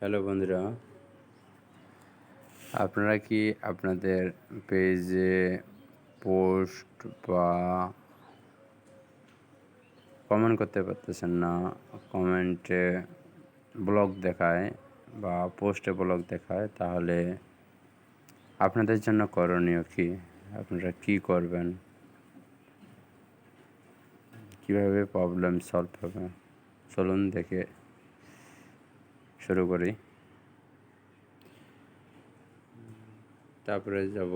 Hello বন্ধুরা, আপনারা কি আপনাদের পেজে পোস্ট বা কমেন্ট করতে পারতেছেন না? কমেন্টে ব্লগ দেখায় বা পোস্টে ব্লগ দেখায়, তাহলে আপনাদের জন্য করণীয় কি? আপনারা কি করবেন? কীভাবে প্রবলেম সলভ হবে? চলুন দেখে শুরু করি। তারপরে যাব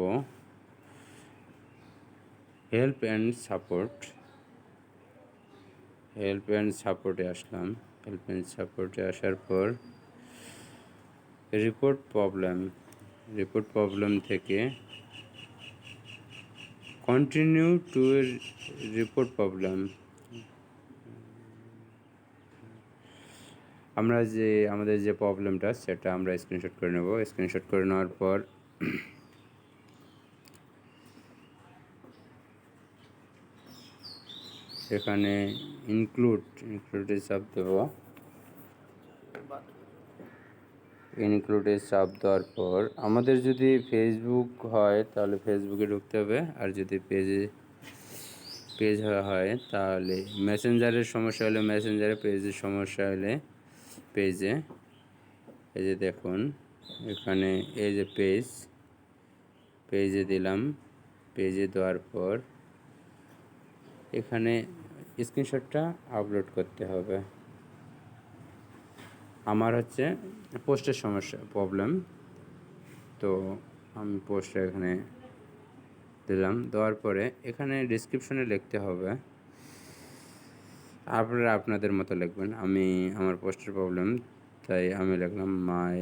help and support help and সাপোর্টে আসলাম। হেল্প অ্যান্ড সাপোর্টে আসার পর রিপোর্ট প্রবলেম রিপোর্ট প্রবলেম থেকে কন্টিনিউ টু রিপোর্ট প্রবলেম আমরা যে, আমাদের যে প্রবলেমটা সেটা আমরা স্ক্রিনশট করে নেব। স্ক্রিনশট করে নেওয়ার পর এখানে ইনক্লুড ইনক্লুডে চাপ দেব। ইনক্লুডে চাপ দেওয়ার পর আমাদের যদি ফেসবুক হয়, তাহলে ফেসবুকে ঢুকতে হবে। আর যদি পেজে পেজ হয়, তাহলে মেসেঞ্জারের সমস্যা হলে মেসেঞ্জারে পেজের সমস্যা হলে পেজে, এই যে দেখুন, এখানে এই যে পেজ, পেজে দিলাম, পেজে দেওয়ার পর এখানে স্ক্রিনশটটা আপলোড করতে হবে। আমার হচ্ছে পোস্টের সমস্যা, প্রবলেম। তো আমি পোস্টটা এখানে দিলাম, দেওয়ার পরে এখানে ডিসক্রিপশনে লিখতে হবে। আপনারা আপনাদের মতো লিখবেন। আমি আমার পোস্টের প্রবলেম তাই আমি লিখলাম my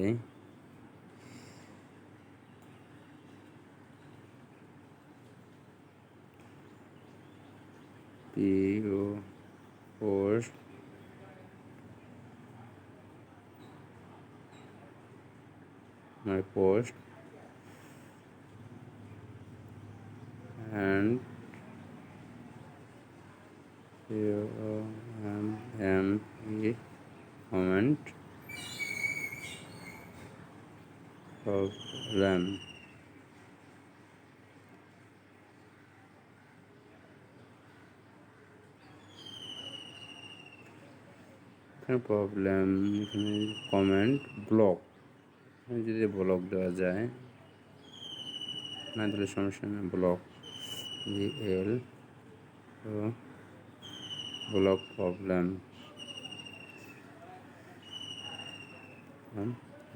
PO post my post and here am am a comment problem এখানে প্রবলেম এখানে কমেন্ট ব্লক যদি ব্লক দেওয়া যায়, না দিলে সমস্যা নেই block G L O block problem.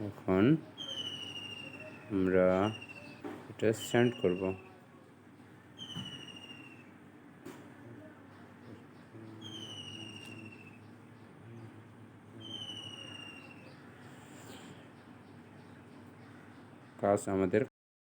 এখন আমরা এটা সেন্ড করব। কাজ আমাদের